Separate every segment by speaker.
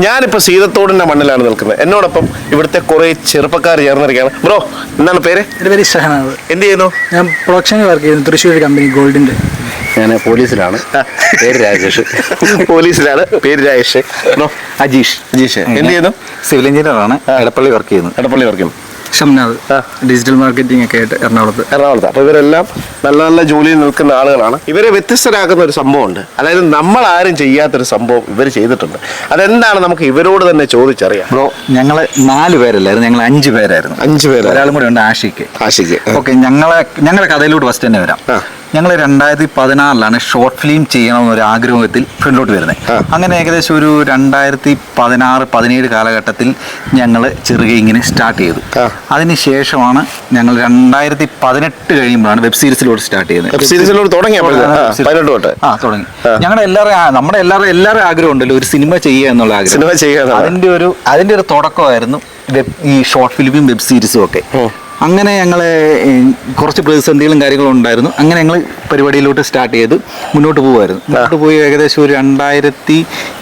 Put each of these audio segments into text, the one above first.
Speaker 1: ഞാനിപ്പോ സീതത്തോടിന്റെ മണ്ണിലാണ് നിൽക്കുന്നത്. എന്നോടൊപ്പം ഇവിടുത്തെ കുറെ ചെറുപ്പക്കാർ ചേർന്നിരിക്കുകയാണ്. ബ്രോ എന്താണ് പേര്?
Speaker 2: എന്റെ പേര് ഷഹനാവ്
Speaker 1: എന്ത് ചെയ്യുന്നു?
Speaker 2: ഞാൻ പ്രൊഡക്ഷൻ വർക്ക് ചെയ്യുന്നു. തൃശ്ശൂർ കമ്പനി ഗോൾഡിന്റെ.
Speaker 3: ഞാൻ പോലീസിലാണ്. പേര് രാജേഷ്.
Speaker 1: പോലീസിലാണ്. പേര് രാജേഷ്. ബ്രോ.
Speaker 3: അജീഷ്.
Speaker 1: അജീഷ്. എന്ത് ചെയ്യുന്നു?
Speaker 3: സിവിൽ എഞ്ചിനീയറാണ്. എടപ്പള്ളി വർക്ക് ചെയ്യുന്നു.
Speaker 1: എടപ്പള്ളി വർക്ക്
Speaker 2: ഷംനാഥ്
Speaker 1: ആ.
Speaker 2: ഡിജിറ്റൽ മാർക്കറ്റിംഗ് ഒക്കെ ആയിട്ട് എറണാകുളത്ത്.
Speaker 1: എറണാകുളത്ത്. അപ്പൊ ഇവരെല്ലാം നല്ല നല്ല ജോലിയിൽ നിൽക്കുന്ന ആളുകളാണ്. ഇവരെ വ്യത്യസ്തരാക്കുന്ന ഒരു സംഭവമുണ്ട്. അതായത് നമ്മൾ ആരും ചെയ്യാത്തൊരു സംഭവം ഇവർ ചെയ്തിട്ടുണ്ട്. അതെന്താണ് നമുക്ക് ഇവരോട് തന്നെ ചോദിച്ചറിയാം.
Speaker 3: ബ്രോ ഞങ്ങൾ നാല് പേരല്ലായിരുന്നു. ഞങ്ങൾ അഞ്ച് പേരായിരുന്നു.
Speaker 1: അഞ്ച് പേര്
Speaker 3: ഒരാളും കൂടെ ഉണ്ട് ആഷിക്ക്.
Speaker 1: ആഷിക്ക്.
Speaker 3: ഓക്കെ ഞങ്ങളെ ഞങ്ങളുടെ കഥയിലൂടെ ഫസ്റ്റ് തന്നെ വരാം. ഞങ്ങൾ രണ്ടായിരത്തി പതിനാറിലാണ് ഷോർട്ട് ഫിലിം ചെയ്യണമെന്നൊരു ആഗ്രഹത്തിൽ ഫ്രണ്ടിലോട്ട് വരുന്നത്. അങ്ങനെ ഏകദേശം ഒരു രണ്ടായിരത്തി പതിനാറ് പതിനേഴ് കാലഘട്ടത്തിൽ ഞങ്ങൾ ചെറുകെ ഇങ്ങനെ സ്റ്റാർട്ട് ചെയ്തു. അതിനുശേഷമാണ് ഞങ്ങൾ രണ്ടായിരത്തി പതിനെട്ട് കഴിയുമ്പോഴാണ് വെബ് സീരീസിലോട്ട് സ്റ്റാർട്ട് ചെയ്യുന്നത്.
Speaker 1: വെബ് സീരീസിലോട്ട് തുടങ്ങി.
Speaker 3: ആ, തുടങ്ങി. ഞങ്ങളുടെ എല്ലാവരും നമ്മുടെ എല്ലാവരും എല്ലാവരും ആഗ്രഹം ഉണ്ടല്ലോ ഒരു സിനിമ ചെയ്യുക എന്നുള്ള ആഗ്രഹം. അതിന്റെ ഒരു അതിന്റെ ഒരു തുടക്കമായിരുന്നു വെബ് ഈ ഷോർട്ട് ഫിലിമും വെബ് സീരീസും ഒക്കെ. അങ്ങനെ ഞങ്ങൾ കുറച്ച് പ്രതിസന്ധികളും കാര്യങ്ങളും ഉണ്ടായിരുന്നു. അങ്ങനെ ഞങ്ങൾ പരിപാടിയിലോട്ട് സ്റ്റാർട്ട് ചെയ്ത് മുന്നോട്ട് പോകുമായിരുന്നു മുന്നോട്ട് പോയി ഏകദേശം ഒരു രണ്ടായിരത്തി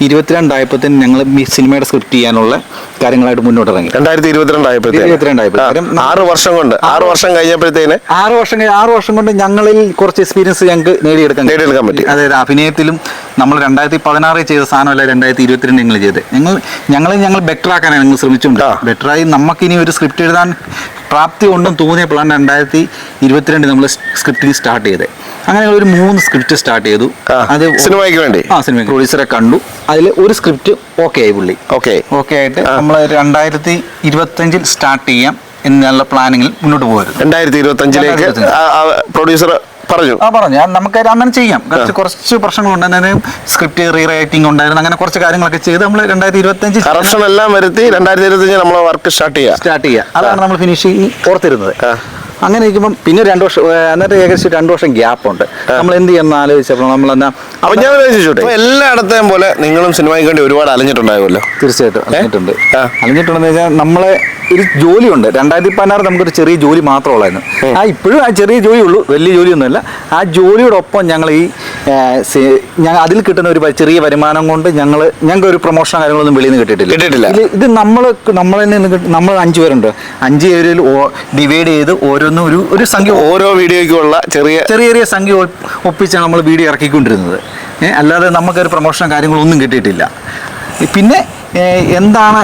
Speaker 3: ഇരുപത്തിരണ്ടായപ്പോഴത്തേന് ഞങ്ങൾ ഈ സിനിമയുടെ സ്ക്രിപ്റ്റ് ചെയ്യാനുള്ള കാര്യങ്ങളായിട്ട് മുന്നോട്ട് ഇറങ്ങി
Speaker 1: രണ്ടായിരത്തി
Speaker 3: ഇരുപത്തിരണ്ടായപ്പോഴത്തേക്കും
Speaker 1: ആറ് വർഷം കൊണ്ട് ആറ് വർഷം കഴിഞ്ഞപ്പോഴത്തേന്
Speaker 3: ആറ് വർഷം ആറ് വർഷം കൊണ്ട് ഞങ്ങളിൽ കുറച്ച് എക്സ്പീരിയൻസ് ഞങ്ങൾക്ക് നേടിയെടുക്കാൻ
Speaker 1: നേടിയെടുക്കാൻ പറ്റി.
Speaker 3: അതായത് അഭിനയത്തിലും നമ്മൾ രണ്ടായിരത്തി പതിനാറിൽ ചെയ്ത സാധനമല്ല രണ്ടായിരത്തി ഇരുപത്തിരണ്ട് ഞങ്ങൾ ചെയ്ത് ഞങ്ങൾ ഞങ്ങളെ ഞങ്ങൾ ബെറ്റർ ആക്കാനാണ് ഞങ്ങൾ ശ്രമിച്ചുകൊണ്ട്. ബെറ്ററായി നമുക്കിനി ഒരു സ്ക്രിപ്റ്റ് എഴുതാൻ പ്രാപ്തി കൊണ്ടും തോന്നിയപ്പോഴാണ് രണ്ടായിരത്തി ഇരുപത്തിരണ്ട് നമ്മൾ സ്ക്രിപ്റ്റിംഗ് സ്റ്റാർട്ട് ചെയ്തത് അങ്ങനെ ഒരു മൂന്ന് സ്ക്രിപ്റ്റ് സ്റ്റാർട്ട് ചെയ്തു. അത്
Speaker 1: സിനിമയ്ക്ക് വേണ്ടി?
Speaker 3: ആ സിനിമ പ്രൊഡ്യൂസറെ കണ്ടു. അതിൽ ഒരു സ്ക്രിപ്റ്റ് ഓക്കെ ആയി പുള്ളി.
Speaker 1: ഓക്കെ
Speaker 3: ഓക്കെ ആയിട്ട് നമ്മൾ രണ്ടായിരത്തി ഇരുപത്തഞ്ചിൽ സ്റ്റാർട്ട് ചെയ്യാം. എന്നുള്ള പ്ലാനിങ്ങിൽ മുന്നോട്ട് പോകരുത്.
Speaker 1: രണ്ടായിരത്തി ഇരുപത്തി അഞ്ചിലേക്ക് പ്രൊഡ്യൂസർ പറഞ്ഞു.
Speaker 3: ആ പറഞ്ഞു. നമുക്ക് അങ്ങനെ ചെയ്യാം. കുറച്ച് കുറച്ച് പ്രശ്നങ്ങളുണ്ടായിരുന്നു സ്ക്രിപ്റ്റ് റീ റൈറ്റിംഗ് ഉണ്ടായിരുന്നു. അങ്ങനെ കുറച്ച് കാര്യങ്ങളൊക്കെ ചെയ്ത് നമ്മൾ രണ്ടായിരത്തി ഇരുപത്തഞ്ച്
Speaker 1: കറപ്ഷൻ എല്ലാം വരുത്തി രണ്ടായിരത്തി നമ്മളെ വർക്ക് സ്റ്റാർട്ട് ചെയ്യാം
Speaker 3: സ്റ്റാർട്ട് ചെയ്യുക. അതാണ് നമ്മൾ ഫിനിഷ് ഓർത്തിരുന്നത്. അങ്ങനെ ഇരിക്കുമ്പം പിന്നെ രണ്ട് വർഷം എന്നിട്ട് ഏകദേശം രണ്ട് വർഷം ഗ്യാപ്പ് ഉണ്ട്. നമ്മൾ എന്ത് ചെയ്യുന്ന ആലോചിച്ചപ്പോൾ നമ്മൾ എന്നാ
Speaker 1: അപ്പൊ ഞാൻ ചോദിച്ചോട്ടെ? ഇപ്പൊ എല്ലായിടത്തെയും പോലെ നിങ്ങളും സിനിമയ്ക്ക് വേണ്ടി ഒരുപാട് അലഞ്ഞിട്ടുണ്ടാകുമല്ലോ?
Speaker 3: തീർച്ചയായിട്ടും അലഞ്ഞിട്ടുണ്ട്. അലഞ്ഞിട്ടുണ്ടെന്ന് വെച്ചാൽ നമ്മളെ ഒരു ജോലിയുണ്ട്. രണ്ടായിരത്തി പതിനാറ് നമുക്കൊരു ചെറിയ ജോലി മാത്രമുള്ളായിരുന്നു. ആ ഇപ്പോഴും ആ ചെറിയ ജോലി ഉള്ളൂ വലിയ ജോലിയൊന്നുമല്ല. ആ ജോലിയോടൊപ്പം ഞങ്ങൾ ഈ ഞങ്ങൾ അതിൽ കിട്ടുന്ന ഒരു ചെറിയ വരുമാനം കൊണ്ട് ഞങ്ങൾ ഞങ്ങൾക്ക് ഒരു പ്രൊമോഷൻ കാര്യങ്ങളൊന്നും വെളിയിൽ നിന്ന് കിട്ടിയിട്ടില്ല.
Speaker 1: കിട്ടിയിട്ടില്ല.
Speaker 3: ഇത് നമ്മൾ നമ്മൾ തന്നെ നിന്ന് നമ്മൾ അഞ്ച് പേരുണ്ട്. അഞ്ച് പേരിൽ ഡിവൈഡ് ചെയ്ത് ഓരോന്നും ഒരു ഒരു സംഖ്യ
Speaker 1: ഓരോ വീഡിയോയ്ക്കുള്ള ചെറിയ
Speaker 3: ചെറിയ ചെറിയ സംഖ്യ ഒപ്പിച്ചാണ് നമ്മൾ വീഡിയോ ഇറക്കിക്കൊണ്ടിരുന്നത്. അല്ലാതെ നമുക്കൊരു പ്രൊമോഷനോ കാര്യങ്ങളൊന്നും കിട്ടിയിട്ടില്ല. പിന്നെ എന്താണ്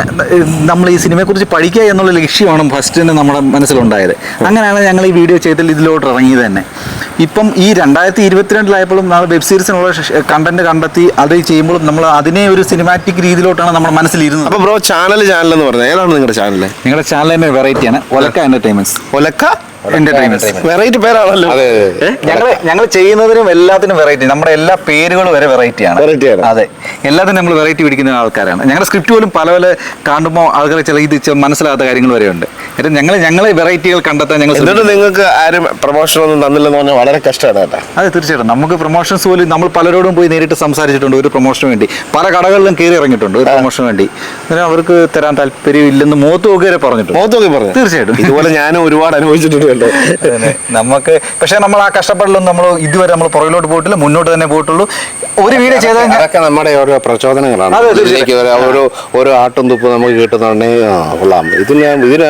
Speaker 3: നമ്മൾ ഈ സിനിമയെക്കുറിച്ച് പഠിക്കുക എന്നുള്ള ലക്ഷ്യമാണ് ഫസ്റ്റ് തന്നെ നമ്മുടെ മനസ്സിലുണ്ടായത്. അങ്ങനെയാണ് ഞങ്ങൾ ഈ വീഡിയോ ചെയ്തതിൽ ഇതിലോട്ട് ഇറങ്ങിയത് തന്നെ. ഇപ്പം ഈ രണ്ടായിരത്തി ഇരുപത്തിരണ്ടിലായപ്പോഴും നമ്മൾ വെബ് സീരീസിനുള്ള കണ്ടന്റ് കണ്ടെത്തി അത് ചെയ്യുമ്പോഴും നമ്മൾ അതിനെ ഒരു സിനിമാറ്റിക് രീതിയിലോട്ടാണ് നമ്മുടെ മനസ്സിലിരുന്നത്.
Speaker 1: അപ്പോൾ ബ്രോ ചാനൽ ചാനൽ എന്ന് പറഞ്ഞത് ഏതാണ് നിങ്ങളുടെ ചാനൽ
Speaker 3: നിങ്ങളുടെ ചാനൽ തന്നെ വെറൈറ്റിയാണ് ഒലക്ക എന്റർടൈൻമെന്റ്സ്
Speaker 1: ഒലക്ക വെറൈറ്റി പേരാണല്ലോ.
Speaker 3: ഞങ്ങൾ ഞങ്ങൾ ചെയ്യുന്നതിനും എല്ലാത്തിനും വെറൈറ്റി നമ്മുടെ എല്ലാ പേരുകളും വരെ വെറൈറ്റിയാണ്
Speaker 1: ആണ്.
Speaker 3: അതെ. എല്ലാത്തിനും നമ്മൾ വെറൈറ്റി പിടിക്കുന്ന ആൾക്കാരാണ്. ഞങ്ങളുടെ സ്ക്രിപ്റ്റ് പോലും പല പല കാണുമ്പോൾ ആൾക്കാരെ ചില ഇത് മനസ്സിലാകാത്ത കാര്യങ്ങൾ വരെ ഉണ്ട്. എന്നിട്ട് ഞങ്ങൾ ഞങ്ങളെ വെറൈറ്റികൾ കണ്ടെത്താൻ ഞങ്ങൾ
Speaker 1: എന്നിട്ട് നിങ്ങൾക്ക് ആരും പ്രൊമോഷൻ ഒന്നും തന്നില്ലെന്ന് പറഞ്ഞാൽ വളരെ കഷ്ടമാണ് കേട്ടോ.
Speaker 3: അതെ തീർച്ചയായിട്ടും. നമുക്ക് പ്രൊമോഷൻസ് പോലും നമ്മൾ പലരോടും പോയി നേരിട്ട് സംസാരിച്ചിട്ടുണ്ട് ഒരു പ്രൊമോഷന് വേണ്ടി. പല കടകളിലും കയറി ഇറങ്ങിയിട്ടുണ്ട് ഒരു പ്രൊമോഷന് വേണ്ടി. അവർക്ക് തരാൻ താല്പര്യം ഇല്ലെന്ന് മുഖത്ത് നോക്കി വരെ പറഞ്ഞിട്ടുണ്ട്.
Speaker 1: പറഞ്ഞു.
Speaker 3: തീർച്ചയായിട്ടും.
Speaker 1: ഇതുപോലെ ഞാനും ഒരുപാട് അനുഭവിച്ചിട്ടുണ്ട്. കേട്ടോ
Speaker 3: നമുക്ക് പക്ഷെ നമ്മൾ ആ കഷ്ടപ്പാടിലൊന്നും നമ്മൾ ഇതുവരെ നമ്മൾ പുറകിലോട്ട് പോയിട്ടില്ല മുന്നോട്ട് തന്നെ പോയിട്ടുള്ളൂ. ഒരു വീഡിയോ ചെയ്താൽ
Speaker 4: അതൊക്കെ നമ്മുടെ ഓരോ പ്രചോദനങ്ങളാണ്. ഓരോ- ഓരോ ആട്ടും തുപ്പും നമുക്ക് കിട്ടുന്നുണ്ടെങ്കിൽ ആ കൊള്ളാം. ഇതിന് ഇതിന്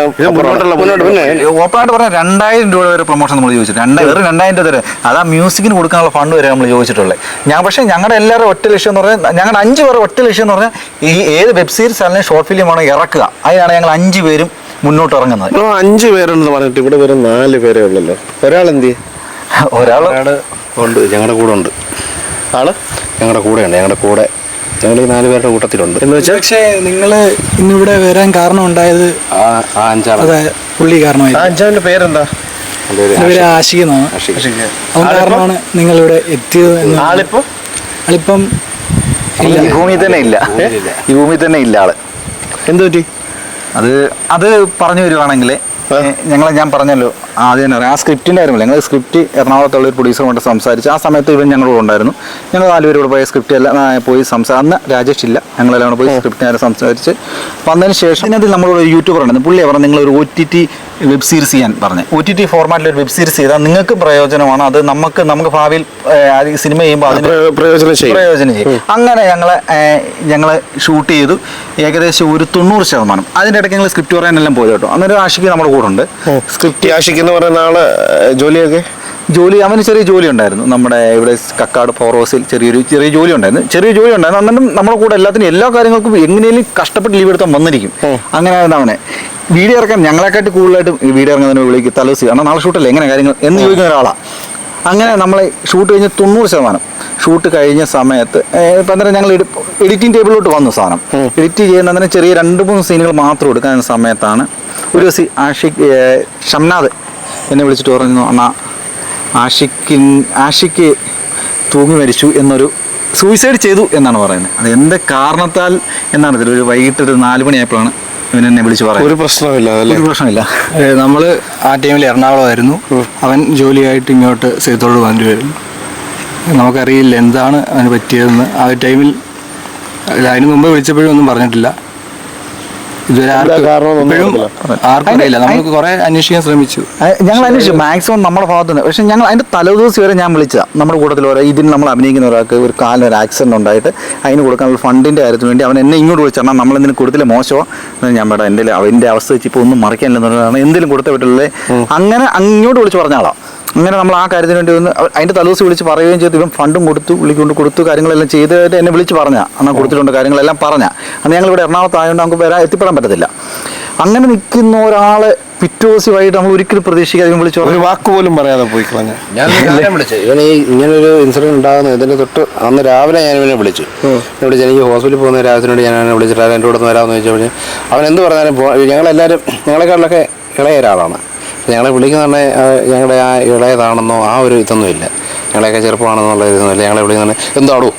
Speaker 3: പറഞ്ഞാൽ രണ്ടായിരം രൂപ വരെ പ്രൊമോഷൻ നമ്മൾ ചോദിച്ചു. രണ്ടായിരം വെറും രണ്ടായിരം രൂപ തരെ. അതാ മ്യൂസിക്കിന് കൊടുക്കാനുള്ള ഫണ്ട് വരെ നമ്മൾ ചോദിച്ചിട്ടുള്ളത് ഞാൻ പക്ഷേ ഞങ്ങളുടെ എല്ലാവരും ഒറ്റ ലക്ഷ്യം എന്ന് പറഞ്ഞാൽ ഞങ്ങളുടെ അഞ്ച് പേർ ഒറ്റ ലക്ഷ്യം എന്ന് പറഞ്ഞാൽ ഈ ഏത് വെബ് സീരീസ് അല്ലെങ്കിൽ ഷോർട്ട് ഫിലിം ആണോ ഇറക്കുക. അതിനാണ് ഞങ്ങൾ അഞ്ച് പേരും മുന്നോട്ട് ഇറങ്ങുന്നത്
Speaker 1: ബ്രോ അഞ്ച് പേരുണ്ടെന്ന് പറഞ്ഞിട്ട് ഇവിടെ വെറും നാല് പേരേ ഉള്ളല്ലോ. ഒരാൾ എന്ത്
Speaker 3: ഒരാൾ
Speaker 4: ഉണ്ട് ഞങ്ങളുടെ കൂടെ ഉണ്ട്.
Speaker 1: ആൾ
Speaker 4: ഞങ്ങളുടെ കൂടെ ഉണ്ട് ഞങ്ങളുടെ കൂടെ. ഞങ്ങൾ ഈ നാല് പേരുടെ കൂട്ടത്തിലുണ്ട്.
Speaker 1: എന്ന് വെച്ചാൽ
Speaker 2: പക്ഷേ നിങ്ങൾ ഇന്നിവിടെ വരാൻ കാരണം ഉണ്ടായത് അതെ പുള്ളി
Speaker 1: കാരണമായി. പേരെന്താ?
Speaker 2: എന്നാണ് അവൻ കാരണമാണ് നിങ്ങളിവിടെ എത്തിയത് എന്ന്.
Speaker 1: ആളിപ്പോ?
Speaker 2: ആളിപ്പം ഇല്ല.
Speaker 3: ഈ ഭൂമി തന്നെ ഇല്ല. ഈ ഭൂമി തന്നെ ഇല്ല ആൾ.
Speaker 1: എന്ത് പറ്റി
Speaker 3: അത് അത് പറഞ്ഞു വരുവാണെങ്കിൽ ഞങ്ങൾ ഞാൻ പറഞ്ഞല്ലോ ആദ്യം തന്നെ പറയാം. ആ സ്ക്രിപ്റ്റിന്റെ കാര്യമില്ല ഞങ്ങൾ സ്ക്രിപ്റ്റ് എറണാകുളത്തുള്ള ഒരു പ്രൊഡ്യൂസറുമായിട്ട് സംസാരിച്ച്. ആ സമയത്ത് ഇവൻ ഞങ്ങളോട് ഉണ്ടായിരുന്നു. ഞങ്ങൾ നാലുപേരും കൂടെ പോയ സ്ക്രിപ്റ്റ് എല്ലാം പോയി സംസാ അന്ന് രാജേഷ് ഇല്ല. ഞങ്ങളെല്ലാം കൂടെ പോയി സ്ക്രിപ്റ്റ് നേരെ സംസാരിച്ച്. വന്നതിന് ശേഷം ഇതിനകത്ത് നമ്മളൊരു യൂട്യൂബർ ഉണ്ടായിരുന്നു. പുള്ളിയെ പറഞ്ഞു നിങ്ങൾ ഒരു O T T web series ചെയ്യാൻ പറഞ്ഞത് ഒ ടി ടി ഫോർമാറ്റിൽ ഒരു വെബ് സീരീസ് ചെയ്താൽ നിങ്ങൾക്ക് പ്രയോജനമാണ്. അത് നമുക്ക് നമുക്ക് ഭാവിയിൽ സിനിമ ചെയ്യുമ്പോൾ അതിന്
Speaker 1: പ്രയോ- പ്രയോജനം ചെയ്യും.
Speaker 3: പ്രയോജനം ചെയ്യും. അങ്ങനെ ഞങ്ങൾ ഞങ്ങൾ ഷൂട്ട് ചെയ്തു. ഏകദേശം ഒരു തൊണ്ണൂറ് ശതമാനം. അതിന്റെ ഇടയ്ക്ക് ഞങ്ങൾ സ്ക്രിപ്റ്റ് പറയാനെല്ലാം പോയി കേട്ടോ. അന്നൊരു ആഷിക്ക് നമ്മുടെ കൂടെ ഉണ്ട്.
Speaker 1: സ്ക്രിപ്റ്റ് ആഷിക്ക് എന്ന് പറയുന്ന ആൾ ജോലിയൊക്കെ?
Speaker 3: ജോലി അവന് ചെറിയ ജോലി ഉണ്ടായിരുന്നു. നമ്മുടെ ഇവിടെ കക്കാട് ഫോറോസിൽ ചെറിയൊരു ചെറിയ ജോലി ഉണ്ടായിരുന്നു. ചെറിയ ജോലി ഉണ്ടായിരുന്നു. അന്നേരം നമ്മുടെ കൂടെ എല്ലാത്തിനും എല്ലാ കാര്യങ്ങൾക്കും എങ്ങനെയും കഷ്ടപ്പെട്ട് ലീവ് എടുത്താൽ വന്നിരിക്കും. അങ്ങനെ അവനെ വീഡിയോ ഇറക്കാൻ ഞങ്ങളെക്കാട്ടി കൂടുതലായിട്ടും ഈ വീഡിയോ ഇറങ്ങുന്നതിന് വിളിക്കും തലേദിവസം കാരണം നാളെ ഷൂട്ടല്ലേ എങ്ങനെ കാര്യങ്ങൾ? എന്ന് ചോദിക്കുന്ന ഒരാളാണ് അങ്ങനെ നമ്മൾ ഷൂട്ട് കഴിഞ്ഞ് തൊണ്ണൂറ് ശതമാനം. ഷൂട്ട് കഴിഞ്ഞ സമയത്ത് ഇപ്പം അന്നേരം ഞങ്ങൾ എഡിറ്റിംഗ് ടേബിളിലോട്ട് വന്നു സാധനം. എഡിറ്റ് ചെയ്യുന്ന അന്നേരം ചെറിയ രണ്ട് മൂന്ന് സീനുകൾ മാത്രം എടുക്കാൻ സമയത്താണ് ഒരു സി ആഷിഖ് ഷംനാദ് എന്നെ വിളിച്ചിട്ട് പറഞ്ഞു അണ്ണാ ആഷിക്കിൻ ആഷിക്ക് തൂങ്ങി മരിച്ചു എന്നൊരു സൂയിസൈഡ് ചെയ്തു എന്നാണ് പറയുന്നത്. അത് എന്ത് കാരണത്താൽ എന്നാണ് ഇതിൽ ഒരു വൈകിട്ട് ഒരു നാല് മണിയായപ്പോഴാണ് ഇവൻ എന്നെ വിളിച്ച്
Speaker 1: ഒരു
Speaker 3: പറയുന്നത്
Speaker 1: പ്രശ്നമില്ല
Speaker 3: ഒരു പ്രശ്നമില്ല
Speaker 2: നമ്മൾ ആ ടൈമിൽ എറണാകുളമായിരുന്നു. അവൻ ജോലിയായിട്ട് ഇങ്ങോട്ട് സേത്തോട് വന്നിരുന്നു നമുക്കറിയില്ല എന്താണ് അവന് പറ്റിയതെന്ന്. ആ ടൈമിൽ അതിന് മുമ്പ് വിളിച്ചപ്പോഴും ഒന്നും പറഞ്ഞിട്ടില്ല. ഇതുവരെ ആർക്കും
Speaker 1: കാരണമൊന്നും
Speaker 2: ഇപ്പോഴും
Speaker 1: അറിയില്ല.
Speaker 2: ആർക്കും നമുക്ക് കുറെ അന്വേഷിക്കാൻ ശ്രമിച്ചു.
Speaker 3: ഞങ്ങൾ അന്വേഷിച്ചു. മാക്സിമം നമ്മുടെ ഭാഗത്ത് നിന്ന് പക്ഷെ ഞങ്ങൾ അതിന്റെ തലേദിവസം വരെ ഞാൻ വിളിച്ച നമ്മുടെ കൂട്ടത്തിൽ ഓരോ ഇതിന് നമ്മൾ അഭിനയിക്കുന്ന ഒരാൾക്ക് ഒരു കാലിന് ഒരു ആക്സിഡന്റ് ഉണ്ടായിട്ട് അതിന് കൊടുക്കാനുള്ള ഫണ്ടിന്റെ കാര്യത്തിന് വേണ്ടി അവൻ എന്നെ ഇങ്ങോട്ട് വിളിച്ചാൽ നമ്മൾ എന്തിനും കൊടുത്തില്ല മോശമോ. എന്ന് ഞാൻ വേണ്ട എന്റെ അവന്റെ അവസ്ഥ വെച്ച് ഇപ്പോൾ ഒന്നും മറിക്കാനില്ലെന്നുള്ളതാണ് എന്തെങ്കിലും കൊടുത്ത വിട്ടുള്ളത് അങ്ങനെ അങ്ങോട്ട് വിളിച്ച് പറഞ്ഞ ആളാ. അങ്ങനെ നമ്മൾ ആ കാര്യത്തിന് വേണ്ടി ഒന്ന് അതിന്റെ തലേദിവസം വിളിച്ച് പറയുകയും ചെയ്തു. ഇവൻ ഫണ്ടും കൊടുത്തു വിളിക്കൊണ്ട് കൊടുത്തു കാര്യങ്ങളെല്ലാം ചെയ്തതായിട്ട് എന്നെ വിളിച്ച് പറഞ്ഞ അന്ന് കൊടുത്തിട്ടുണ്ട് കാര്യങ്ങളെല്ലാം പറഞ്ഞ അന്ന് ഞങ്ങൾ ഇവിടെ എറണാകുളത്ത് ആയതുകൊണ്ട് നമുക്ക് വരാൻ എത്തിപ്പെടാൻ പറ്റത്തില്ല. അങ്ങനെ നിൽക്കുന്ന ഒരാളെ പിറ്റേ ദിവസമായിട്ട് നമ്മൾ ഒരിക്കലും പ്രതീക്ഷിക്കാതെ വിളിച്ച്
Speaker 1: ഒരു വാക്ക് പോലും പറയാതെ പോയി കളഞ്ഞു.
Speaker 4: ഞാൻ വിളിച്ചു. ഇവൻ ഈ ഇങ്ങനൊരു ഇൻസിഡന്റ് ഉണ്ടാകുന്ന ഇതിന്റെ തൊട്ട് അന്ന് രാവിലെ ഞാൻ ഇവനെ വിളിച്ചു. ഇവിടെ വിളിച്ചു എനിക്ക് ഹോസ്പിറ്റലിൽ പോകുന്ന രാവിലെ ഞാൻ അവനെ വിളിച്ചിട്ട് എന്റെ കൂടെ ഒന്ന് വരാമെന്ന് ചോദിച്ചപ്പോൾ അവൻ എന്ത് പറഞ്ഞാലും ഞങ്ങളെല്ലാവരും ഞങ്ങളെക്കാളിലൊക്കെ ഇളയ ഒരാളാണ്. ഞങ്ങളെ വിളിക്കുന്ന തന്നെ ഞങ്ങളുടെ ആ ഇളയതാണെന്നോ ആ ഒരു ഇതൊന്നുമില്ല ഞങ്ങളെയൊക്കെ ചെറുപ്പമാണെന്നുള്ള ഇതൊന്നുമില്ല ഞങ്ങളെ വിളിക്കുന്ന എന്താടോ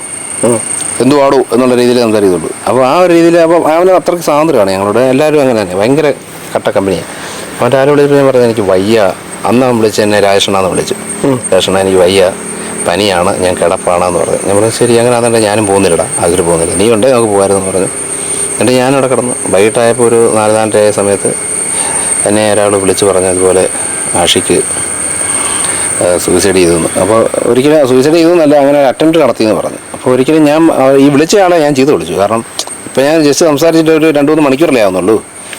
Speaker 4: പാടൂ എന്നുള്ള രീതിയിൽ സംസാരിക്കുള്ളൂ അപ്പോൾ ആ ഒരു രീതിയിൽ അപ്പോൾ അവന് അത്രയ്ക്ക് സ്വാതന്ത്ര്യമാണ് ഞങ്ങളുടെ. എല്ലാവരും അങ്ങനെ തന്നെ ഭയങ്കര കട്ട കമ്പനിയാണ്. അവന്റെ ആരും വിളിച്ചിട്ട് ഞാൻ പറഞ്ഞത്? എനിക്ക് വയ്യ. അന്ന് അവൻ വിളിച്ച് എന്നെ രാജേഷണാന്ന് വിളിച്ചു. രാജേഷണ എനിക്ക് വയ്യ. പനിയാണ്. ഞാൻ കിടപ്പാണെന്ന് പറഞ്ഞു. ഞാൻ പറഞ്ഞു ശരി അങ്ങനെ അതുകൊണ്ട് ഞാനും പോകുന്നില്ലടാ. അതിൽ പോകുന്നില്ല. നീ ഉണ്ടെങ്കിൽ നമുക്ക് പോകാമെന്ന് പറഞ്ഞു. എന്നിട്ട് ഞാനിവിടെ കിടന്നു. വൈകിട്ടായപ്പോൾ ഒരു നാല് നാലര ആയ സമയത്ത് എന്നെ ഒരാൾ വിളിച്ച് പറഞ്ഞതുപോലെ ആഷിക്ക് സൂയിസൈഡ് ചെയ്തെന്ന് അപ്പോൾ ഒരിക്കലും സൂയിസൈഡ് ചെയ്തെന്നല്ല അങ്ങനെ അറ്റംപ്റ്റ് നടത്തിയെന്ന് പറഞ്ഞു. അപ്പോൾ ഒരിക്കലും ഞാൻ ഈ വിളിച്ച ആളെ ഞാൻ ചെയ്ത് വിളിച്ചു. കാരണം ഇപ്പോൾ ഞാൻ ജസ്റ്റ് സംസാരിച്ചിട്ട് ഒരു രണ്ട് മൂന്ന് മണിക്കൂറല്ലേ ആവുന്നുള്ളൂ.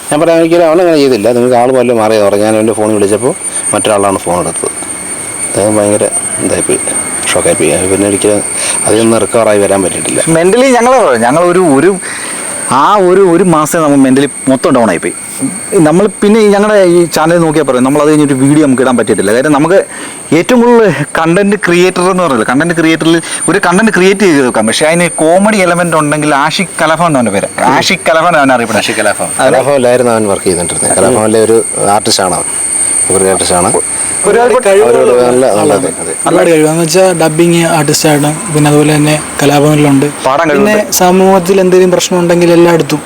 Speaker 4: ഞാൻ പറയാൻ ഒരിക്കലും അവനങ്ങനെ ചെയ്തില്ല. നിങ്ങൾക്ക് ആൾ വല്ലതും മാറിയെന്ന് പറഞ്ഞു. ഞാൻ എന്റെ ഫോണിൽ വിളിച്ചപ്പോൾ മറ്റൊരാളാണ് ഫോൺ എടുത്തത്. അദ്ദേഹം ഭയങ്കര ഇതായിപ്പോയി. ഷോക്കായിപ്പോയി പിന്നെ ഒരിക്കലും അതിൽ റിക്കവറായി വരാൻ പറ്റിയിട്ടില്ല.
Speaker 3: മെന്റലി ഞങ്ങൾ ഞങ്ങൾ ഒരു ഒരു ആ ഒരു ഒരു മാസം നമ്മൾ മെന്റലി മൊത്തം ഡൗൺ ആയിപ്പോയി. നമ്മൾ പിന്നെ ഞങ്ങളുടെ ഈ ചാനൽ നോക്കിയാൽ പറയും നമ്മൾ അത് കഴിഞ്ഞൊരു വീഡിയോ നമുക്ക് ഇടാൻ പറ്റിയിട്ടില്ല. കാര്യം നമുക്ക് ഏറ്റവും കൂടുതൽ കണ്ടന്റ് ക്രിയേറ്റർ എന്ന് പറയുന്നത് കണ്ടന്റ് ക്രിയേറ്ററിൽ ഒരു കണ്ടന്റ് ക്രിയേറ്റ് ചെയ്ത് വെക്കാം. പക്ഷേ അതിന് കോമഡി എലമെന്റ് ഉണ്ടെങ്കിൽ ആഷിക് കലഫ എന്നാണ് പേര്. ആഷിക് കലഫ എന്നാണ് അറിയപ്പെടുന്നത്
Speaker 4: കലാഭവനിലായിരുന്നു അവൻ വർക്ക് ചെയ്തുകൊണ്ടിരുന്നത്. കലാഭവനിലെ ഒരു ആർട്ടിസ്റ്റാണ് അവൻ. ഒരു ആർട്ടിസ്റ്റാണ്
Speaker 2: ഒരുപാട് കഴിവാന്ന് വെച്ചാൽ ഡബിങ് ആർട്ടിസ്റ്റാണ് പിന്നെ അതുപോലെ തന്നെ കലാഭവനിലുണ്ട്. പിന്നെ സമൂഹത്തിൽ എന്തെങ്കിലും പ്രശ്നം ഉണ്ടെങ്കിൽ എല്ലായിടത്തും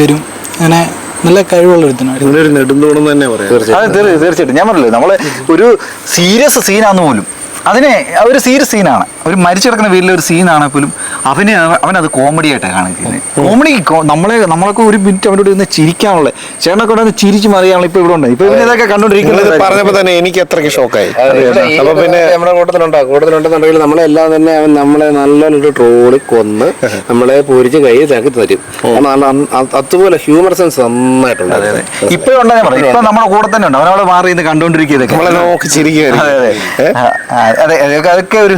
Speaker 2: വരും. അങ്ങനെ നല്ല കഴിവുള്ള ഒരുത്തനാണ്
Speaker 1: ഇവിടെ ഒരു തന്നെ പറയാം.
Speaker 4: തീർച്ചയായിട്ടും.
Speaker 3: ഞാൻ പറഞ്ഞില്ലേ നമ്മൾ ഒരു സീരിയസ് സീനാന്ന് പോലും അതിനെ ഒരു സീരിയസ് സീനാണ് ഒരു മരിച്ചു കിടക്കുന്ന വീട്ടിലെ ഒരു സീനാണ് പോലും അവനെ അവനത് അത് കോമഡി ആയിട്ടാണ് കാണിക്കുന്നത്. കോമഡി നമ്മളെ നമ്മളൊക്കെ ഒരു മിനിറ്റ് അവനോട് ഇരുന്ന് ചിരിക്കാനുള്ള ചേട്ടനൊക്കെ ഒന്ന് ചിരിച്ചു മറിയാണല്ലോ ഇപ്പൊ ഇവിടെ ഉണ്ട്. ഇപ്പൊ ഇതൊക്കെ കണ്ടോണ്ടിരിക്കുന്നത്.
Speaker 1: പറഞ്ഞപ്പോ തന്നെ എനിക്ക് അത്രയ്ക്ക് ഷോക്കായി അപ്പൊ പിന്നെ
Speaker 4: നമ്മുടെ കൂട്ടത്തിലുണ്ടോ കൂട്ടത്തിലുണ്ടെന്നുണ്ടെങ്കിൽ നമ്മളെല്ലാം തന്നെ അവൻ നമ്മളെ നല്ലൊരു ട്രോളി കൊന്ന് നമ്മളെ പൊരിച്ച് കൈ താക്കി തരും കാരണം അതുപോലെ ഹ്യൂമർ സെൻസ് നന്നായിട്ടുണ്ട്.
Speaker 3: ഇപ്പോഴും ഉണ്ടെന്ന് ഇപ്പൊ നമ്മുടെ കൂടെ തന്നെ ഉണ്ട്. അവനവിടെ മാറി ഇന്ന്
Speaker 1: നമ്മളെ നോക്കി ചിരിക്കുകയായിരിക്കും.
Speaker 3: അതെ അതൊക്കെ ഒരു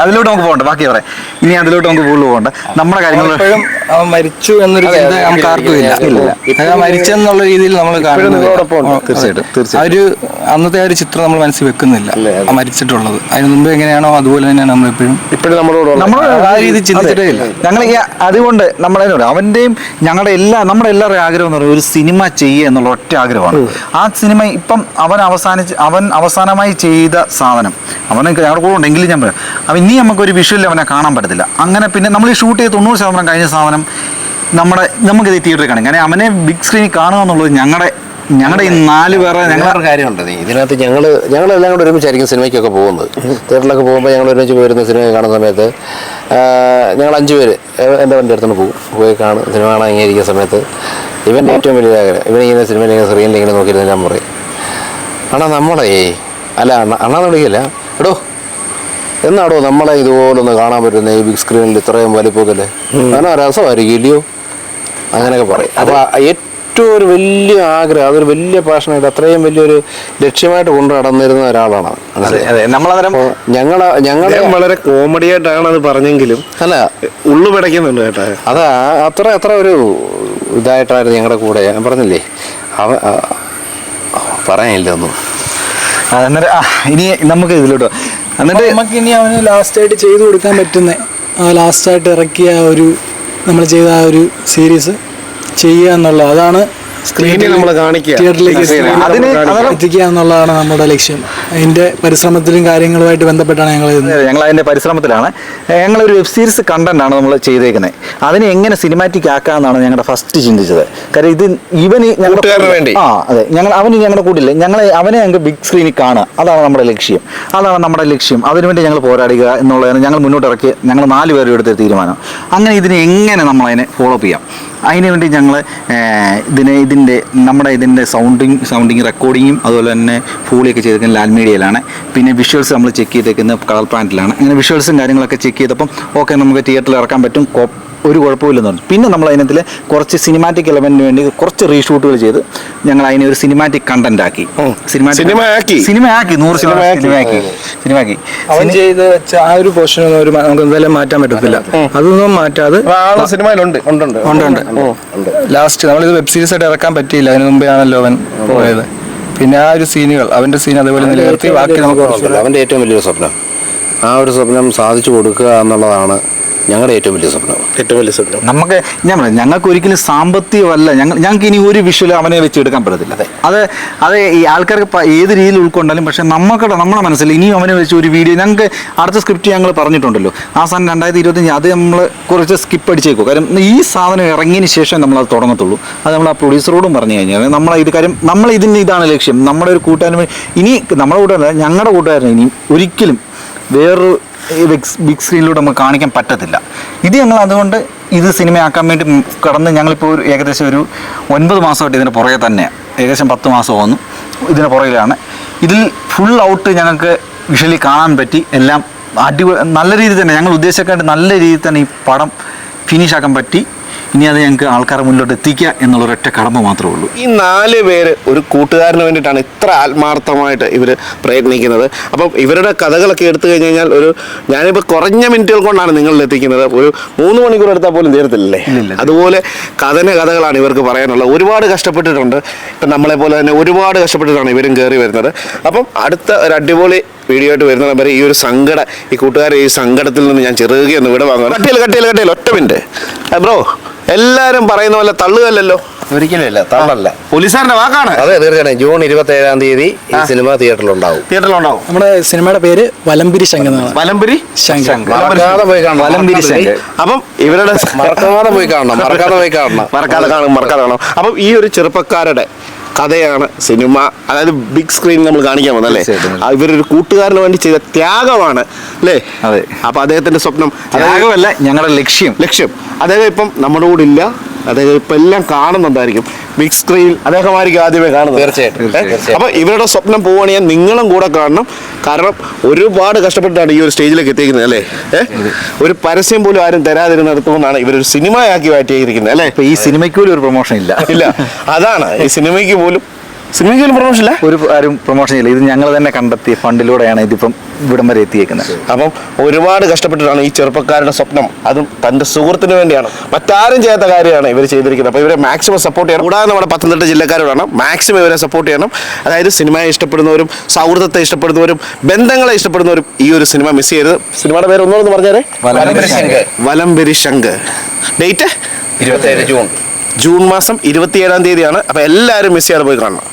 Speaker 3: അതിലോട്ട് നമുക്ക് പോകണ്ട ബാക്കി പറയാം ഇനി അതിലോട്ട് നമുക്ക് കൂടുതൽ പോകണ്ട. നമ്മുടെ കാര്യങ്ങൾ
Speaker 2: അവൻ മരിച്ചു എന്നൊരു ചിന്ത നമുക്ക് ആർക്കും ഇല്ല. മരിച്ചെന്നുള്ള രീതിയിൽ നമ്മൾ കാണുന്നത്. ഒരു അന്നത്തെ ആ ഒരു ചിത്രം നമ്മൾ മനസ്സിൽ വെക്കുന്നില്ല ആ മരിച്ചിട്ടുള്ളത്. അതിന് മുമ്പ് എങ്ങനെയാണോ അതുപോലെ തന്നെയാണ് നമ്മൾ എപ്പോഴും
Speaker 1: ഇപ്പോഴും നമ്മളോട്
Speaker 3: നമ്മൾ
Speaker 2: ആ രീതി ചിന്തിച്ചിട്ടേ ഇല്ല.
Speaker 3: ഞങ്ങൾ അതുകൊണ്ട് നമ്മളെ അവന്റെയും ഞങ്ങളുടെ എല്ലാ നമ്മുടെ എല്ലാവരുടെയും ആഗ്രഹം എന്ന് പറയുന്നത് ഒരു സിനിമ ചെയ്യുക എന്നുള്ള ഒറ്റ ആഗ്രഹമാണ്. ആ സിനിമ ഇപ്പം അവൻ അവസാനിച്ച് അവൻ അവസാനമായി ചെയ്ത സാധനം അവനെ ഞങ്ങളുടെ കൂടെ ഉണ്ടെങ്കിലും ഞാൻ പറയാം. അവൻ ഇനി നമുക്കൊരു വിഷ്വലിൽ അവനെ കാണാൻ പറ്റത്തില്ല. അങ്ങനെ പിന്നെ നമ്മൾ ഈ ഷൂട്ട് ചെയ്ത് തൊണ്ണൂറ് ശതമാനം കഴിഞ്ഞ സാധനം നമ്മുടെ നമുക്കിത് തിയേറ്ററിൽ കാണും. കാരണം അവനെ ബിഗ് സ്ക്രീനിൽ കാണുക എന്നുള്ളത് ഞങ്ങളുടെ ഞങ്ങളുടെ ഈ നാല് പേരെ
Speaker 4: ഞങ്ങളുടെ കാര്യമുണ്ട് ഇതിനകത്ത് ഞങ്ങൾ ഞങ്ങളെല്ലാം കൂടെ ഒരുമിച്ചായിരിക്കും സിനിമയ്ക്കൊക്കെ പോകുന്നത്. തിയേറ്ററിലൊക്കെ പോകുമ്പോൾ ഞങ്ങൾ ഒരുമിച്ച് പോയിരുന്ന സിനിമ കാണുന്ന സമയത്ത് ഞങ്ങൾ അഞ്ച് പേര്. എന്റെ വണ്ടി അടുത്തുനിന്ന് പോകും. പോയി കാണും. സിനിമ കാണാൻ ഇങ്ങനെ ഇരിക്കുന്ന സമയത്ത് ഇവൻ ഏറ്റവും വലിയ ആഗ്രഹം ഇവൻ ഇങ്ങനെ സിനിമയിൽ ഇങ്ങനെ സ്ക്രീനിൽ ഇങ്ങനെ നോക്കിയിരുന്ന ഞാൻ പറയും. അണ്ണാ നമ്മളെ അല്ല അണ്ണ അണ്ണാന്ന് വിളിക്കില്ല. എടോ എന്നാടോ നമ്മളെ ഇതുപോലൊന്ന് കാണാൻ പറ്റുന്ന ഈ ബിഗ് സ്ക്രീനിൽ ഇത്രയും വലിപ്പത്തിൽ അങ്ങനെ രസമായിരിക്കും ഇല്ലയോ? അങ്ങനെയൊക്കെ പറയും. അപ്പോൾ ഏറ്റവും ഒരു വലിയ ആഗ്രഹം അതൊരു വലിയ പാഷനായിട്ട് അത്രയും വലിയൊരു ലക്ഷ്യമായിട്ട് കൊണ്ടു നടന്നിരുന്ന ഒരാളാണ്?
Speaker 3: നമ്മളന്നേരം
Speaker 4: ഞങ്ങളെ ഞങ്ങളെ
Speaker 1: വളരെ കോമഡി ആയിട്ടാണ് അത് പറഞ്ഞെങ്കിലും
Speaker 4: അല്ല.
Speaker 1: ഉള്ളു പിടയ്ക്കുന്നുണ്ട് കേട്ടോ.
Speaker 4: അതാ അത്ര അത്ര ഒരു ഇതായിട്ടായിരുന്നു ഞങ്ങളുടെ കൂടെ. ഞാൻ പറഞ്ഞില്ലേ? അവ പറയാനില്ല ഒന്നും.
Speaker 3: അന്നേരം ഇനി നമുക്ക് ഇതിലോട്ട്. എന്നിട്ട്
Speaker 5: നമുക്ക് ഇനി അവന് ലാസ്റ്റ് ആയിട്ട് ചെയ്തു കൊടുക്കാൻ പറ്റുന്ന ആ ലാസ്റ്റ് ആയിട്ട് ഇറക്കിയ ഒരു നമ്മൾ ചെയ്ത ആ ഒരു സീരീസ് ചെയ്യുക എന്നുള്ളത്. അതാണ്
Speaker 1: സ്ക്രീനിൽ നമ്മൾ കാണിക്കുക.
Speaker 5: എത്തിക്കുക എന്നുള്ളതാണ് നമ്മുടെ ലക്ഷ്യം. അതിന്റെ പരിശ്രമത്തിലും കാര്യങ്ങളുമായിട്ട് ബന്ധപ്പെട്ടാണ് ഞങ്ങൾ
Speaker 3: ഞങ്ങൾ അതിന്റെ പരിശ്രമത്തിലാണ്. ഞങ്ങൾ ഒരു വെബ് സീരീസ് കണ്ടന്റ് ആണ് നമ്മൾ ചെയ്തേക്കുന്നത് അതിനെ എങ്ങനെ സിനിമാറ്റിക് ആക്കാമെന്നാണ് ഞങ്ങളുടെ ഫസ്റ്റ് ചിന്തിച്ചത്. കാര്യം ഇത് ഇവന് ഞങ്ങളുടെ
Speaker 1: വേണ്ടി.
Speaker 3: ആ അതെ. ഞങ്ങൾ അവന് ഞങ്ങളുടെ കൂട്ടില്ല ഞങ്ങൾ അവനെ ഞങ്ങൾക്ക് ബിഗ് സ്ക്രീനിൽ കാണുക. അതാണ് നമ്മുടെ ലക്ഷ്യം. അതാണ് നമ്മുടെ ലക്ഷ്യം. അതിനുവേണ്ടി ഞങ്ങൾ പോരാടുക എന്നുള്ളതാണ് ഞങ്ങൾ മുന്നോട്ട് ഇറക്കി ഞങ്ങൾ നാല് പേരും എടുത്ത തീരുമാനം. അങ്ങനെ ഇതിനെ എങ്ങനെ നമ്മൾ അതിനെ ഫോളോ അപ്പ് ചെയ്യാം? അതിന് വേണ്ടി ഞങ്ങൾ ഇതിനെ ഇതിന്റെ നമ്മുടെ ഇതിന്റെ സൗണ്ടിങ് സൗണ്ടിങ് റെക്കോർഡിങ്ങും അതുപോലെ തന്നെ ഫൂളിയൊക്കെ ചെയ്തേക്കുന്നത് ലാൽ മീഡിയയിലാണ്. പിന്നെ വിഷ്വൽസ് നമ്മൾ ചെക്ക് ചെയ്തേക്കുന്നത് കളർ പ്ലാന്റിലാണ് അങ്ങനെ വിഷ്വൽസും കാര്യങ്ങളൊക്കെ ചെക്ക് ചെയ്തപ്പം ഓക്കെ നമുക്ക് തിയേറ്ററിൽ ഇറക്കാൻ പറ്റും. ഒരു കുഴപ്പമില്ലെന്ന് പറഞ്ഞു. പിന്നെ നമ്മൾ അതിനകത്തിൽ കുറച്ച് സിനിമാറ്റിക് എലമെന്റിന് വേണ്ടി കുറച്ച് റീഷൂട്ടുകൾ ചെയ്ത് ഞങ്ങൾ അതിനെ ഒരു സിനിമാറ്റിക് കണ്ടന്റ് ആക്കി.
Speaker 1: സിനിമ ആക്കി.
Speaker 3: സിനിമ ആക്കി നൂറ് സിനിമയാക്കി സിനിമ ആക്കി.
Speaker 2: അവൻ ചെയ്ത് വെച്ച ആ ഒരു പോർഷനൊന്നും ഒരു നമുക്ക് എന്തായാലും മാറ്റാൻ പറ്റത്തില്ല. അതൊന്നും മാറ്റാതെ
Speaker 1: സിനിമയിലുണ്ട് ഉണ്ട് ഉണ്ട്.
Speaker 2: ഉണ്ട് ഉണ്ട്. ലാസ്റ്റ് നമ്മളിത് വെബ് സീരീസ് ആയിട്ട് ഇറക്കാൻ പറ്റിയില്ല. അതിന് മുമ്പേ ആണല്ലോ അവൻ പോയത്. പിന്നെ ആ ഒരു സീനുകൾ അവന്റെ സീൻ അതേപോലെ നിലനിർത്തി ബാക്കി നമുക്ക്
Speaker 4: അവന്റെ ഏറ്റവും വലിയൊരു സ്വപ്നം. ആ ഒരു സ്വപ്നം സാധിച്ചു കൊടുക്കുക എന്നുള്ളതാണ് ഞങ്ങളുടെ ഏറ്റവും വലിയ സ്വപ്നം.
Speaker 1: ഏറ്റവും വലിയ സ്വപ്നം.
Speaker 3: നമുക്ക് ഞാൻ പറയാം ഞങ്ങൾക്ക് ഒരിക്കലും സാമ്പത്തികമല്ല ഞങ്ങൾ ഞങ്ങൾക്ക് ഇനി ഒരു വിഷ്വൽ അവനെ വെച്ച് എടുക്കാൻ പറ്റത്തില്ല. അത്. അത് ഈ ആൾക്കാർക്ക് ഏത് രീതിയിൽ ഉൾക്കൊണ്ടാലും പക്ഷെ നമുക്കുടെ നമ്മുടെ മനസ്സിൽ ഇനിയും അവനെ വെച്ച് ഒരു വീഡിയോ ഞങ്ങൾക്ക് അടുത്ത സ്ക്രിപ്റ്റ് ഞങ്ങൾ പറഞ്ഞിട്ടുണ്ടല്ലോ. ആ സാധനം രണ്ടായിരത്തി ഇരുപത്തഞ്ച് അത് നമ്മൾ കുറച്ച് സ്കിപ്പ് അടിച്ചേക്കും. കാര്യം ഈ സാധനം ഇറങ്ങിയതിന് ശേഷം നമ്മൾ അത് തുടങ്ങത്തുള്ളൂ. അത് നമ്മൾ ആ പ്രൊഡ്യൂസറോടും പറഞ്ഞു കഴിഞ്ഞാൽ നമ്മൾ ഇത് കാര്യം നമ്മൾ ഇതിന് ഇതാണ് ലക്ഷ്യം. നമ്മുടെ ഒരു കൂട്ടുകാരൻ ഇനി നമ്മുടെ കൂട്ടുകാരൻ ഞങ്ങളുടെ കൂട്ടുകാരൻ ഇനി ഒരിക്കലും വേറൊരു ബിഗ് സ്ക്രീനിലൂടെ നമുക്ക് കാണിക്കാൻ പറ്റത്തില്ല. ഇത് ഞങ്ങൾ അതുകൊണ്ട് ഇത് സിനിമയാക്കാൻ വേണ്ടി കടന്ന് ഞങ്ങളിപ്പോൾ ഒരു ഏകദേശം ഒരു ഒൻപത് മാസമായിട്ട് ഇതിന് പുറകെ തന്നെ. ഏകദേശം പത്ത് മാസം വന്നു ഇതിന് പുറകിലാണ്. ഇതിൽ ഫുൾ ഔട്ട് ഞങ്ങൾക്ക് വിഷ്വലി കാണാൻ പറ്റി. എല്ലാം അടിപൊളി നല്ല രീതിയിൽ തന്നെ ഞങ്ങൾ ഉദ്ദേശിക്കാണ്ട് നല്ല രീതിയിൽ തന്നെ ഈ പടം ഫിനിഷാക്കാൻ പറ്റി. ഇനി അത് ഞങ്ങൾക്ക് ആൾക്കാരെ മുന്നോട്ട് എത്തിക്കുക എന്നുള്ള ഒരൊറ്റ കടമ മാത്രമേ ഉള്ളൂ.
Speaker 1: ഈ നാല് പേര് ഒരു കൂട്ടുകാരന് വേണ്ടിയിട്ടാണ് ഇത്ര ആത്മാർത്ഥമായിട്ട് ഇവർ പ്രയത്നിക്കുന്നത്. അപ്പം ഇവരുടെ കഥകളൊക്കെ എടുത്തു കഴിഞ്ഞ് കഴിഞ്ഞാൽ ഒരു ഞാനിപ്പോൾ കുറഞ്ഞ മിനിറ്റുകൾ കൊണ്ടാണ് നിങ്ങളിൽ എത്തിക്കുന്നത്. ഒരു മൂന്ന് മണിക്കൂർ എടുത്താൽ പോലും തീരത്തില്ലല്ലേ? അതുപോലെ കഥന കഥകളാണ് ഇവർക്ക് പറയാനുള്ളത്. ഒരുപാട് കഷ്ടപ്പെട്ടിട്ടുണ്ട്. ഇപ്പം നമ്മളെ പോലെ തന്നെ ഒരുപാട് കഷ്ടപ്പെട്ടിട്ടാണ് ഇവരും കയറി വരുന്നത്. അപ്പം അടുത്ത ഒരു അടിപൊളി വീഡിയോ ആയിട്ട് വരുന്ന വരെ ഈ ഒരു സങ്കട ഈ കൂട്ടുകാരെ ഈ സങ്കടത്തിൽ നിന്ന് ഞാൻ ചെറുകയൊന്ന് ഇവിടെ വാങ്ങുക കട്ടിയിൽ കട്ടിയിൽ കട്ടിയിൽ ഒറ്റ മിനിറ്റ്. ബ്രോ എല്ലാവരും പറയുന്ന പോലെ
Speaker 4: തള്ളുകല്ലോ ഒരിക്കലല്ല തള്ളല്ല.
Speaker 1: പോലീസുകാരന്റെ വാക്കാണ്.
Speaker 4: അതെ തീർച്ചയായിട്ടും. ജൂൺ ഇരുപത്തി ഏഴാം തീയതി ഈ സിനിമ തിയേറ്ററിലുണ്ടാവും.
Speaker 1: തിയേറ്ററിലുണ്ടാവും.
Speaker 5: നമ്മുടെ സിനിമയുടെ പേര് വലംപിരി ശങ്ക്
Speaker 1: വലംപുരി
Speaker 5: ശങ്ക്
Speaker 4: മറക്കാതെ പോയി കാണണം.
Speaker 3: വലംപിരി ശങ്ക്.
Speaker 1: അപ്പം ഇവരുടെ
Speaker 4: മറക്കാതെ പോയി കാണണം. മറക്കാതെ പോയി കാണണം.
Speaker 1: മറക്കാതെ കാണും മറക്കാതെ കാണണം അപ്പം ഈ ഒരു ചെറുപ്പക്കാരുടെ കഥയാണ് സിനിമ അതായത് ബിഗ് സ്ക്രീനിൽ നമ്മൾ കാണിക്കാൻ വന്നല്ലേ ഇവരൊരു കൂട്ടുകാരന് വേണ്ടി ചെയ്ത ത്യാഗമാണ് അല്ലേ?
Speaker 3: അതെ.
Speaker 1: അപ്പൊ അദ്ദേഹത്തിന്റെ സ്വപ്നം
Speaker 3: ത്യാഗമല്ല ഞങ്ങളുടെ ലക്ഷ്യം.
Speaker 1: ലക്ഷ്യം. അദ്ദേഹം ഇപ്പം നമ്മുടെ കൂടെ ഇല്ല അദ്ദേഹം ഇപ്പം എല്ലാം കാണുന്നുണ്ടായിരിക്കും. ബിഗ് സ്ക്രീൻ അദ്ദേഹമായിരിക്കും ആദ്യമേ കാണുന്നത്.
Speaker 4: തീർച്ചയായിട്ടും,
Speaker 1: ഏ?
Speaker 4: തീർച്ചയായിട്ടും.
Speaker 1: അപ്പൊ ഇവരുടെ സ്വപ്നം പോവുകയാണെങ്കിൽ നിങ്ങളും കൂടെ കാണണം. കാരണം ഒരുപാട് കഷ്ടപ്പെട്ടാണ് ഈ ഒരു സ്റ്റേജിലേക്ക് എത്തിയിരിക്കുന്നത് അല്ലേ? ഒരു പരസ്യം പോലും ആരും തരാതിരുന്നിടത്തുകൊണ്ടാണ് ഇവരൊരു സിനിമയാക്കി മാറ്റിയിരിക്കുന്നത് അല്ലേ?
Speaker 3: ഇപ്പൊ ഈ സിനിമയ്ക്ക് പോലും ഒരു പ്രൊമോഷൻ ഇല്ല.
Speaker 1: ഇല്ല. അതാണ്. ഈ സിനിമയ്ക്ക് പോലും സിനിമയ്ക്ക് പ്രൊമോഷൻ ഇല്ല?
Speaker 3: ഒരു ആരും പ്രൊമോഷൻ ഇല്ല. ഇത് ഞങ്ങൾ തന്നെ കണ്ടെത്തിയ ഫണ്ടിലൂടെയാണ് ഇതിപ്പം ഇവിടം വരെ എത്തിയേക്കുന്നത്.
Speaker 1: അപ്പം ഒരുപാട് കഷ്ടപ്പെട്ടിട്ടാണ് ഈ ചെറുപ്പക്കാരുടെ സ്വപ്നം. അതും തന്റെ സുഹൃത്തിന് വേണ്ടിയാണ്. മറ്റാരും ചെയ്യാത്ത കാര്യമാണ് ഇവർ ചെയ്തിരിക്കുന്നത്. അപ്പോൾ ഇവരെ മാക്സിമം സപ്പോർട്ട് ചെയ്യണം. കൂടാതെ നമ്മുടെ പത്തനംതിട്ട ജില്ലക്കാരോടാണ് മാക്സിമം ഇവരെ സപ്പോർട്ട് ചെയ്യണം. അതായത് സിനിമയെ ഇഷ്ടപ്പെടുന്നവരും സൗഹൃദത്തെ ഇഷ്ടപ്പെടുന്നവരും ബന്ധങ്ങളെ ഇഷ്ടപ്പെടുന്നവരും ഈ ഒരു സിനിമ മിസ് ചെയ്യരുത്. സിനിമയുടെ പേര് ഒന്നുകൂടെ പറഞ്ഞേരെ. വലംബിരി ശങ്ക് ഡേറ്റ്?
Speaker 4: ഇരുപത്തേഴ് ജൂൺ.
Speaker 1: ജൂൺ മാസം ഇരുപത്തിയേഴാം തീയതിയാണ്. അപ്പോൾ എല്ലാവരും മിസ് ചെയ്യാതെ പോയി കാണണം.